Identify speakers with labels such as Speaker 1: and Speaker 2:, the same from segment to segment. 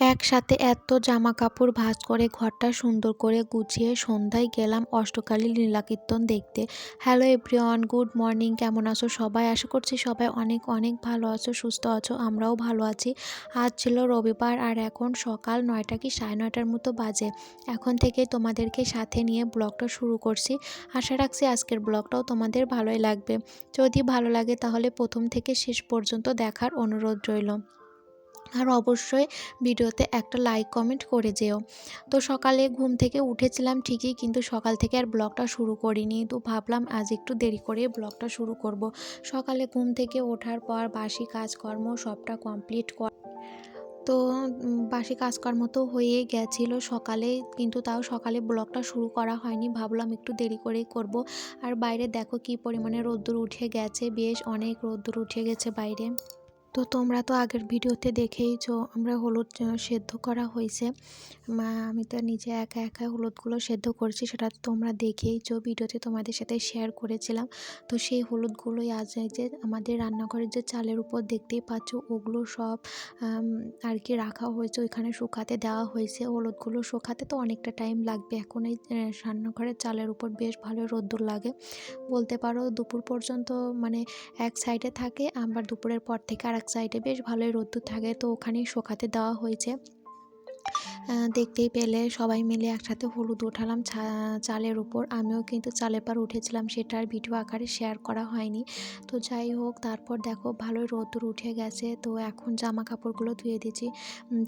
Speaker 1: একসাথে এত জামা কাপড় ভাঁজ করে ঘরটা সুন্দর করে গুছিয়ে সন্ধ্যায় গেলাম অষ্টকালী লীলাকীর্তন দেখতে। হ্যালো এভরিওয়ান গুড মর্নিং কেমন আছো সবাই? আশা করছি সবাই অনেক অনেক ভালো আছো, সুস্থ আছো, আমরাও ভালো আছি। আজ ছিল রবিবার আর এখন সকাল নয়টা কি সাড়ে নয়টার মতো বাজে। এখন থেকে তোমাদেরকে সাথে নিয়ে ব্লগটা শুরু করছি। আশা রাখছি আজকের ব্লগটাও তোমাদের ভালোই লাগবে। যদি ভালো লাগে তাহলে প্রথম থেকে শেষ পর্যন্ত দেখার অনুরোধ রইল। আর অবশ্যই ভিডিওতে একটা লাইক কমেন্ট করে যেও। তো সকালে ঘুম থেকে উঠেছিলাম ঠিকই, কিন্তু সকাল থেকে আর ব্লগটা শুরু করিনি। তো ভাবলাম আজ একটু দেরি করে ব্লগটা শুরু করব। সকালে ঘুম থেকে ওঠার পর বাসি কাজকর্ম সবটা কমপ্লিট কর তো বাসি কাজকর্ম তো হয়ে গেছিল সকালে, কিন্তু তাও সকালে ব্লগটা শুরু করা হয়নি। ভাবলাম একটু দেরি করেই করব। আর বাইরে দেখো কি পরিমাণে রোদ্দুর উঠে গেছে, বেশ অনেক রোদ্দুর উঠে গেছে বাইরে। তো তোমরা তো আগের ভিডিওতে দেখেইছো আমরা হলুদ সেদ্ধ করা হয়েছে। মা, আমি তো নিজে একা একা হলুদগুলো সেদ্ধ করছি, সেটা তোমরা দেখেইছো। ভিডিওতে তোমাদের সাথে শেয়ার করেছিলাম। তো সেই হলুদগুলোই আজ যে আমাদের রান্নাঘরের যে চালের উপর দেখতেই পাচ্ছ, ওগুলো সব আর কি রাখা হয়েছে, ওইখানে শুকাতে দেওয়া হয়েছে। হলুদগুলো শুকাতে তো অনেকটা টাইম লাগবে। এখন এই রান্নাঘরের চালের উপর বেশ ভালো রোদ্দুর লাগে। বলতে পারো দুপুর পর্যন্ত মানে এক সাইডে থাকে, আবার দুপুরের পর থেকে আর এক সাইডে বেশ ভালোই রোদ্দুর থাকে তো ওখানেই শোকাতে দেওয়া হয়েছে। দেখতেই পেলে সবাই মিলে একসাথে হলুদ উঠালাম চালের উপর। আমিও কিন্তু চালের পার উঠেছিলাম সেটার ভিডিও আকারে শেয়ার করা হয়নি। তো যাই হোক, তারপর দেখো ভালোই রোদ্দুর উঠে গেছে, তো এখন জামা কাপড়গুলো ধুয়ে দিয়েছি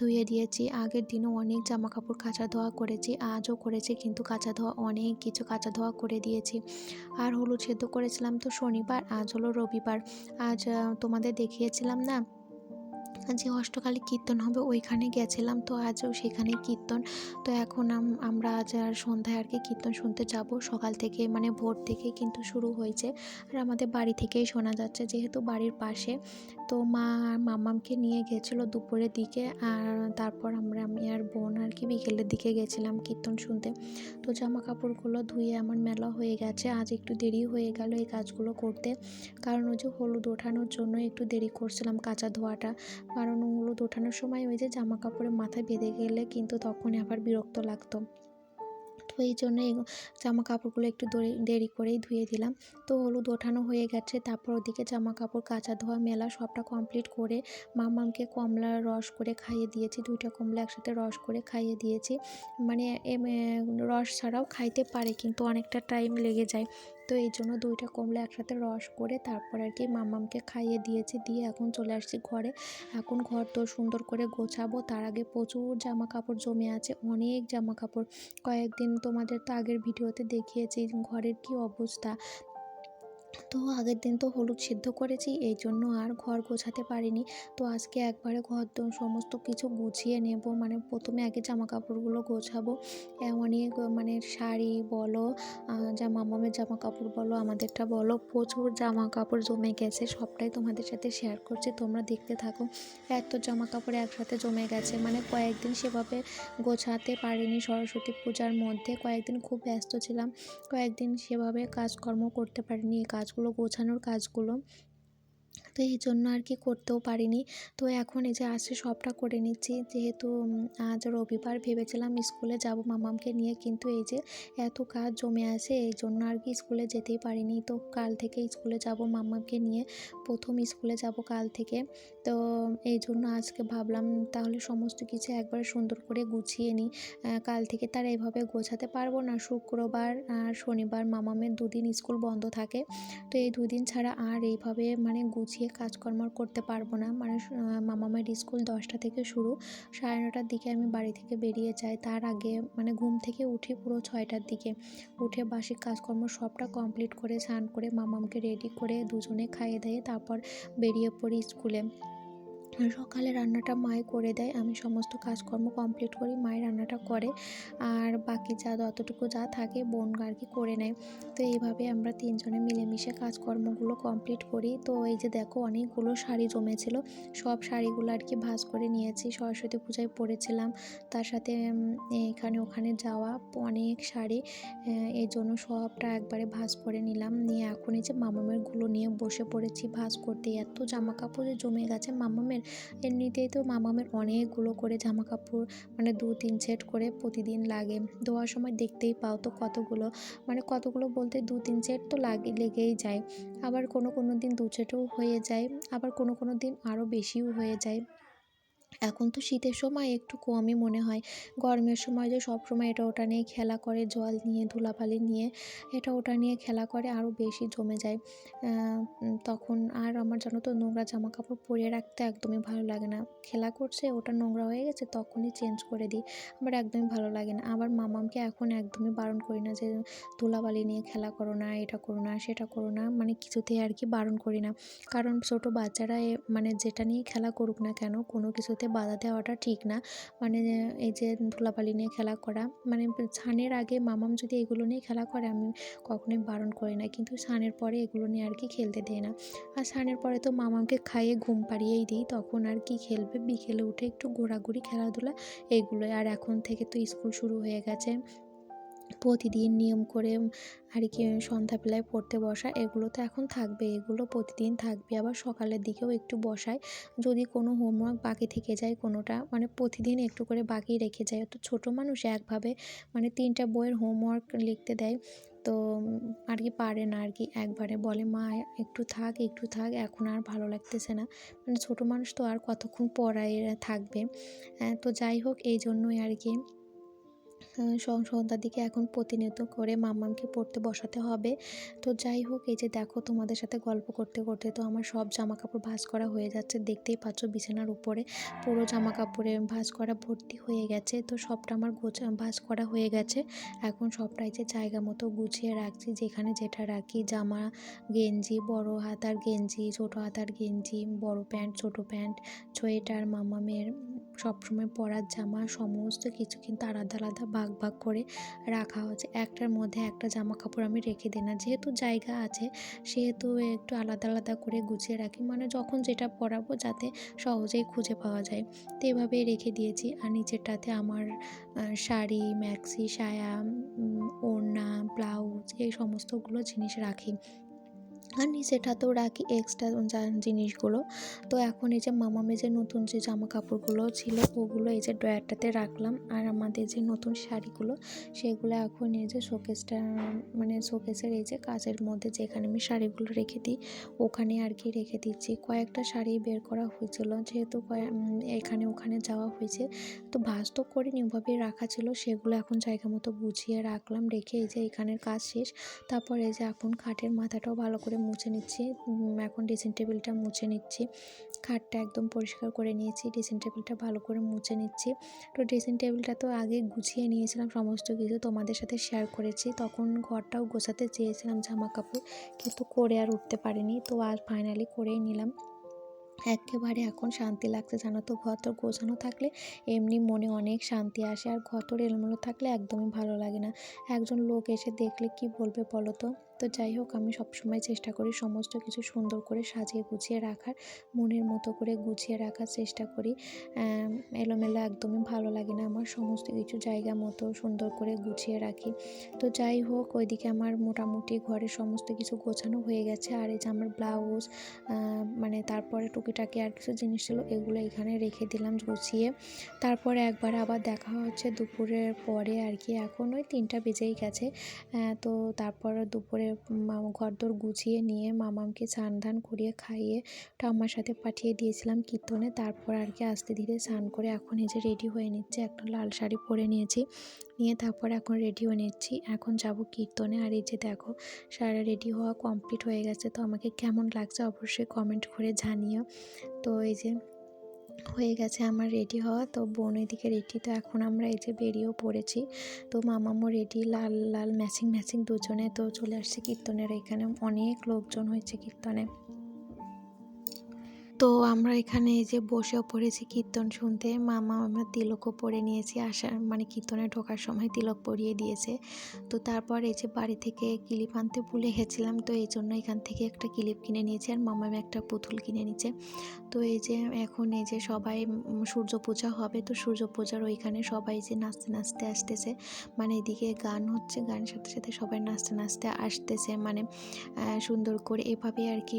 Speaker 1: ধুয়ে দিয়েছি। আগের দিনও অনেক জামা কাপড় কাঁচা ধোয়া করেছি, আজও করেছি, কিন্তু কাঁচা ধোয়া, অনেক কিছু কাঁচা ধোয়া করে দিয়েছি। আর হলুদ সেদ্ধ করেছিলাম তো শনিবার, আজ হলো রবিবার। আজ তোমাদের দেখিয়েছিলাম না যে অষ্টকালী কীর্তন হবে, ওইখানে গেছিলাম তো আজও সেখানে কীর্তন। তো এখন আমরা আজ আর সন্ধ্যায় আর কি কীর্তন শুনতে যাব। সকাল থেকে মানে ভোর থেকে কিন্তু শুরু হয়েছে। আর আমাদের বাড়ি থেকেই শোনা যাচ্ছে যেহেতু বাড়ির পাশে। তো মা আর মামামকে নিয়ে গেছিল দুপুরের দিকে আর তারপর আমরা, আমি আর বোন আর কি বিকেলের দিকে গেছিলাম কীর্তন শুনতে। তো জামা কাপড়গুলো ধুয়ে আমার মেলা হয়ে গেছে। আজ একটু দেরি হয়ে গেল এই কাজগুলো করতে। কারণ ওই যে হলুদ ওঠানোর জন্য একটু দেরি করছিলাম কাঁচা ধোয়াটা। কারণ হলুদ ওঠানোর সময় ওই যে জামা কাপড়ে মাথায় বেঁধে গেলে কিন্তু তখন আবার বিরক্ত লাগতো। তো এই জন্য জামা কাপড়গুলো একটু দেরি করেই ধুয়ে দিলাম। তো হলুদ ওঠানো হয়ে গেছে, তারপর ওদিকে জামা কাপড় কাঁচা ধোয়া, মেলা সবটা কমপ্লিট করে মামামকে কমলার রস করে খাইয়ে দিয়েছি, দুইটা কমলা একসাথে রস করে খাইয়ে দিয়েছি। মানে রস ছাড়াও খাইতে পারে কিন্তু অনেকটা টাইম লেগে যায়। তো এই জন্য দুইটা কমলা একসাথে রস করে তারপর আর কি মামামকে খাইয়ে দিয়েছি, দিয়ে এখন চলে আসছি ঘরে। এখন ঘর তো সুন্দর করে গোছাবো। তার আগে প্রচুর জামা কাপড় জমে আছে, অনেক জামা কাপড় কয়েকদিন তোমাদের তো আগের ভিডিওতে দেখিয়েছি ঘরের কি অবস্থা। তো আগের দিন তো হলুদ সিদ্ধ করেছি, এই জন্য আর ঘর গোছাতে পারিনি। তো আজকে একবারে ঘর সমস্ত কিছু গুছিয়ে নেব। মানে প্রথমে আগে জামা কাপড়গুলো গোছাবো অনেক মানে শাড়ি বলো যা মামামের জামা কাপড় বলো, আমাদেরটা বলো, প্রচুর জামা কাপড় জমে গেছে। সবটাই তোমাদের সাথে শেয়ার করছি, তোমরা দেখতে থাকো। এত জামা কাপড় একসাথে জমে গেছে। মানে কয়েকদিন সেভাবে গোছাতে পারিনি সরস্বতী পূজার মধ্যে। কয়েকদিন খুব ব্যস্ত ছিলাম, কয়েকদিন সেভাবে কাজকর্ম করতে পারিনি এই কাজগুলো গোছানোর কাজগুলো তো এই জন্য আর কি করতেও পারিনি। তো এখন এই যে আসে সবটা করে নিচ্ছি। যেহেতু আজ রবিবার ভেবেছিলাম স্কুলে যাব মামামকে নিয়ে, কিন্তু এই যে এত কাজ জমে আছে, এই জন্য আর কি স্কুলে যেতেই পারিনি। তো কাল থেকে স্কুলে যাব মামামকে নিয়ে, প্রথম স্কুলে যাব কাল থেকে। তো এই জন্য আজকে ভাবলাম তাহলে সমস্ত কিছু একবার সুন্দর করে গুছিয়ে নিই। কাল থেকে তার এইভাবে গোছাতে পারব না। শুক্রবার আর শনিবার মামামের দুদিন স্কুল বন্ধ থাকে। তো এই দুদিন ছাড়া আর এইভাবে মানে গুছিয়ে গিয়ে কাজকর্ম করতে পারব না। মানে মামামের স্কুল দশটা থেকে শুরু। সাড়ে নটার দিকে আমি বাড়ি থেকে বেরিয়ে যাই। তার আগে মানে ঘুম থেকে উঠি পুরো ছয়টার দিকে। উঠে বাসিক কাজকর্ম সবটা কমপ্লিট করে, স্নান করে মামামকে রেডি করে দুজনে খাইয়ে দিয়ে তারপর বেরিয়ে পড়ি স্কুলে। সকালে রান্নাটা মাই করে দেয়। আমি সমস্ত কাজকর্ম কমপ্লিট করি মায়ের রান্নাটা করে। আর বাকি যা, যতটুকু যা থাকে বোন আর কি করে নেয়। তো এইভাবে আমরা তিনজনে মিলেমিশে কাজকর্মগুলো কমপ্লিট করি। তো এই যে দেখো, অনেকগুলো শাড়ি জমেছিল। সব শাড়িগুলো আর কি ভাজ করে নিয়েছি। সরস্বতী পূজায় পরেছিলাম। তার সাথে এখানে ওখানে যাওয়া অনেক শাড়ি। এই জন্য সবটা একবারে ভাজ করে নিলাম। নিয়ে এখন এই যে মামামেরগুলো নিয়ে বসে পড়েছি ভাজ করতে। এত জামা কাপড়ে জমে গেছে মামামের। এমনিতেই তো মামামের অনেকগুলো করে জামা কাপড় মানে দু তিন সেট করে প্রতিদিন লাগে। ধোয়ার সময় দেখতেই পাও তো কতগুলো মানে কতগুলো বলতে দু তিন সেট তো লাগে, লেগেই যায়। আবার কোনো কোনো দিন দু সেটও হয়ে যায়, আবার কোনো কোনো দিন আরও বেশিও হয়ে যায়। এখন তো শীতের সময় একটু কমই মনে হয়। গরমের সময় যে সব সময় এটা ওটা নিয়ে খেলা করে, জল নিয়ে, ধুলাবালি নিয়ে, এটা ওটা নিয়ে খেলা করে আরও বেশি জমে যায়। তখন আর আমার জানো তো নোংরা জামা কাপড় পরে রাখতে একদমই ভালো লাগে না। খেলা করছে, ওটা নোংরা হয়ে গেছে, তখনই চেঞ্জ করে দিই। আমার একদমই ভালো লাগে না। আবার মামামকে এখন একদমই বারণ করি না যে, ধুলাবালি নিয়ে খেলা করো না, এটা করো না, সেটা করো না। মানে কিছুতেই আর কি বারণ করি না। কারণ ছোটো বাচ্চারা মানে যেটা নিয়ে খেলা করুক না কেন, কোনো কিছুতে খেতে বাধা দেওয়াটা ঠিক না। মানে এই যে ধুলাবালি নিয়ে খেলা করা মানে ছানের আগে মামাম যদি এগুলো নিয়ে খেলা করে, আমি কখনোই বারণ করি না। কিন্তু স্নানের পরে এগুলো নিয়ে আর কি খেলতে দেয় না। আর স্নানের পরে তো মামাকে খাইয়ে ঘুম পাড়িয়েই দিই, তখন আর কি খেলবে? বিকেলে উঠে একটু ঘোরাঘুরি, খেলাধুলা এইগুলোই আর এখন থেকে তো স্কুল শুরু হয়ে গেছে। প্রতিদিন নিয়ম করে আর কি সন্ধ্যাবেলায় পড়তে বসা, এগুলো তো এখন থাকবে, এগুলো প্রতিদিন থাকবে। আবার সকালের দিকেও একটু বসায়, যদি কোনো হোমওয়ার্ক বাকি থেকে যায় কোনোটা মানে প্রতিদিন একটু করে বাকি রেখে যায়। তো ছোটো মানুষ একভাবে মানে তিনটা বইয়ের হোমওয়ার্ক লিখতে দেয়, তো আর কি পারে না আর কি একবারে। বলে, মা, একটু থাক একটু থাক, এখন আর ভালো লাগতেছে না। মানে ছোটো মানুষ তো আর কতক্ষণ পড়ায় থাকবে। তো যাই হোক, এই জন্যই আর কি সন্ধ্যার দিকে এখন প্রতিনিয়ত করে মাম্মামকে পড়তে বসাতে হবে। তো যাই হোক, এই যে দেখো তোমাদের সাথে গল্প করতে করতে তো আমার সব জামা কাপড় ভাঁজ করা হয়ে যাচ্ছে। দেখতেই পাচ্ছ বিছানার উপরে পুরো জামা কাপড়ে ভাঁজ করা ভর্তি হয়ে গেছে। তো সবটা আমার গোছা, ভাঁজ করা হয়ে গেছে। এখন সবটাই যে জায়গা মতো গুছিয়ে রাখছি, যেখানে যেটা রাখি। জামা, গেঞ্জি, বড় হাতার গেঞ্জি, ছোটো হাতার গেঞ্জি, বড় প্যান্ট, ছোট প্যান্ট, সোয়েটার মামামের সবসময় পরার জামা, সমস্ত কিছু কিন্তু আলাদা আলাদা ভাগ ভাগ করে রাখা হচ্ছে একটার মধ্যে একটা জামা কাপড় আমি রেখে দিই না। যেহেতু জায়গা আছে, সেহেতু একটু আলাদা আলাদা করে গুছিয়ে রাখি। মানে যখন যেটা পরাবো যাতে সহজেই খুঁজে পাওয়া যায়। তো এভাবেই রেখে দিয়েছি। আর নিচেরটাতে আমার শাড়ি ম্যাক্সি সায়া ওড়না, ব্লাউজ এই সমস্তগুলো জিনিস রাখি। আর নিচেটাতেও রাখি এক্সট্রা জিনিসগুলো। তো এখন এই যে মামামে যে নতুন যে জামা কাপড়গুলো ছিল, ওগুলো এই যে ড্রয়ারটাতে রাখলাম। আর আমাদের যে নতুন শাড়িগুলো, সেগুলো এখন এই যে শোকেসটা মানে শোকেসের এই যে কাজের মধ্যে যেখানে আমি শাড়িগুলো রেখে দিই, ওখানে আর কি রেখে দিচ্ছি। কয়েকটা শাড়ি বের করা হয়েছিল, যেহেতু এখানে ওখানে যাওয়া হয়েছে। তো ভাজ তো করিনি ওভাবেই রাখা ছিল, সেগুলো এখন জায়গা মতো গুছিয়ে রাখলাম, রেখে এই যে এখানের কাজ শেষ। তারপর এই যে এখন খাটের মাথাটাও ভালো করে মুছে নিচ্ছি। এখন ড্রেসিং টেবিলটা মুছে নিচ্ছি। খাটটা একদম পরিষ্কার করে নিয়েছি ড্রেসিং টেবিলটা ভালো করে মুছে নিচ্ছি। তো ড্রেসিং টেবিলটা তো আগে গুছিয়ে নিয়েছিলাম সমস্ত কিছু তোমাদের সাথে শেয়ার করেছি। তখন ঘরটাও গোছাতে চেয়েছিলাম জামা কাপড় কিন্তু করে আর উঠতে পারিনি। তো আর ফাইনালি করেই নিলাম। একেবারে এখন শান্তি লাগছে জানো তো, ঘর তোর গোছানো থাকলে এমনি মনে অনেক শান্তি আসে। আর ঘর তোর এলোমেলো থাকলে একদমই ভালো লাগে না। একজন লোক এসে দেখলে কি বলবে বলো তো? তো যাই হোক, আমি সবসময় চেষ্টা করি সমস্ত কিছু সুন্দর করে সাজিয়ে গুছিয়ে রাখার, মনের মতো করে গুছিয়ে রাখার চেষ্টা করি। এলোমেলো একদমই ভালো লাগে না আমার, সমস্ত কিছু জায়গা মতো সুন্দর করে গুছিয়ে রাখি। তো যাই হোক, ওইদিকে আমার মোটামুটি ঘরের সমস্ত কিছু গোছানো হয়ে গেছে, আর এই যে আমার ব্লাউজ মানে তারপরে টুকিটাকি আর কিছু জিনিস ছিল, এগুলো এখানে রেখে দিলাম গুছিয়ে। তারপরে একবার আবার দেখা হচ্ছে দুপুরের পরে আর কি, এখন ওই তিনটা বেজেই গেছে। তো তারপর দুপুরে ঘর ঘরদোর গুছিয়ে নিয়ে মামামকে স্নান ধান করিয়ে খাইয়ে ঠাম্মার সাথে পাঠিয়ে দিয়েছিলাম কীর্তনে। তারপর আর কি আস্তে ধীরে স্নান করে এখন এই যে রেডি হয়ে নিচ্ছে, একটা লাল শাড়ি পরে নিয়েছি। নিয়ে তারপর এখন রেডি হয়ে নিচ্ছি। এখন যাব কীর্তনে। আর এই যে দেখো, সারা রেডি হওয়া কমপ্লিট হয়ে গেছে। তো আমাকে কেমন লাগছে অবশ্যই কমেন্ট করে জানিও। তো এই যে হয়ে গেছে আমার রেডি হওয়া। তো বোন এদিকে রেডি তো এখন আমরা এই যে বেরিয়েও পড়েছি। তো মামামো রেডি লাল লাল ম্যাচিং ম্যাচিং দুজনে। তো চলে আসছে কীর্তনের, এখানে অনেক লোকজন হয়েছে কীর্তনে। তো আমরা এখানে এই যে বসেও পড়েছি কীর্তন শুনতে। মামা আমরা তিলকও পরে নিয়েছি। আসার মানে কীর্তনে ঢোকার সময় তিলক পরিয়ে দিয়েছে। তো তারপর এই যে বাড়ি থেকে ক্লিপ আনতে ভুলে গেছিলাম, তো এই জন্য এখান থেকে একটা ক্লিপ কিনে নিয়েছি আর মামা একটা পুতুল কিনে নিচ্ছে তো এই যে এখন এই যে সবাই সূর্য পূজা হবে, তো সূর্য পূজার ওইখানে সবাই যে নাচতে নাচতে আসতেছে মানে এদিকে গান হচ্ছে, গানের সাথে সাথে সবাই নাচতে নাচতে আসতেছে। মানে সুন্দর করে এভাবে আর কি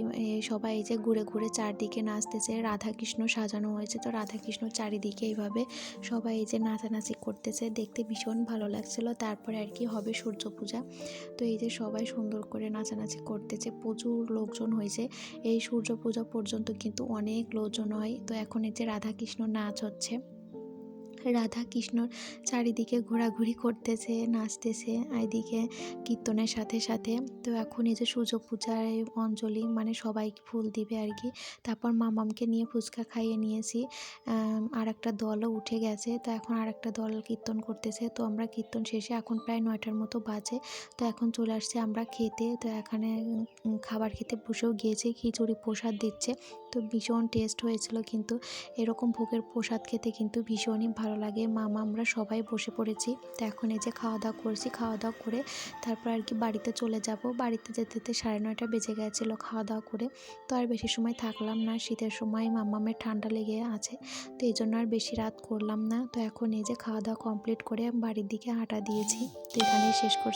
Speaker 1: সবাই এই যে ঘুরে ঘুরে চারদিকে নাচতেছে রাধাকৃষ্ণ সাজানো হয়েছে। তো রাধাকৃষ্ণ চারিদিকে এইভাবে সবাই এই যে নাচানাচি করতেছে, দেখতে ভীষণ ভালো লাগছিল। তারপরে আর কি হবে সূর্য পূজা তো এই যে সবাই সুন্দর করে নাচানাচি করতেছে, প্রচুর লোকজন হয়েছে। এই সূর্য পূজা পর্যন্ত কিন্তু অনেক লোকজন হয়। তো এখন এই যে রাধাকৃষ্ণ নাচ হচ্ছে। রাধা কৃষ্ণর চারিদিকে ঘোরাঘুরি করতেছে, নাচতেছে, এদিকে কীর্তনের সাথে সাথে। তো এখন এই যে সূর্য পূজার অঞ্জলি মানে সবাই ফুল দিবে আর কি। তারপর মামামকে নিয়ে ফুচকা খাইয়ে নিয়েছি। আর একটা দলও উঠে গেছে। তো এখন আর একটা দল কীর্তন করতেছে। তো আমরা কীর্তন শেষে এখন প্রায় নয়টার মতো বাজে। তো এখন চলে আসছে আমরা খেতে। তো এখানে খাবার খেতে বসেও গিয়েছি। খিচুড়ি প্রসাদ দিচ্ছে। তো ভীষণ টেস্ট হয়েছিল কিন্তু এরকম ভোগের প্রসাদ খেতে কিন্তু ভীষণই ভালো লাগে। মামা, আমরা সবাই বসে পড়েছি। তো এখন এই যে খাওয়া দাওয়া করছি খাওয়া দাওয়া করে তারপর আর কি বাড়িতে চলে যাব। বাড়িতে যেতে যেতে সাড়ে নয়টা বেজে গেছিল খাওয়া দাওয়া করে। তো আর বেশি সময় থাকলাম না, শীতের সময় মামামের ঠান্ডা লেগে আছে। তো এই জন্য আর বেশি রাত করলাম না। তো এখন এই যে খাওয়া দাওয়া কমপ্লিট করে বাড়ির দিকে হাঁটা দিয়েছি। তো এখানেই শেষ করছি।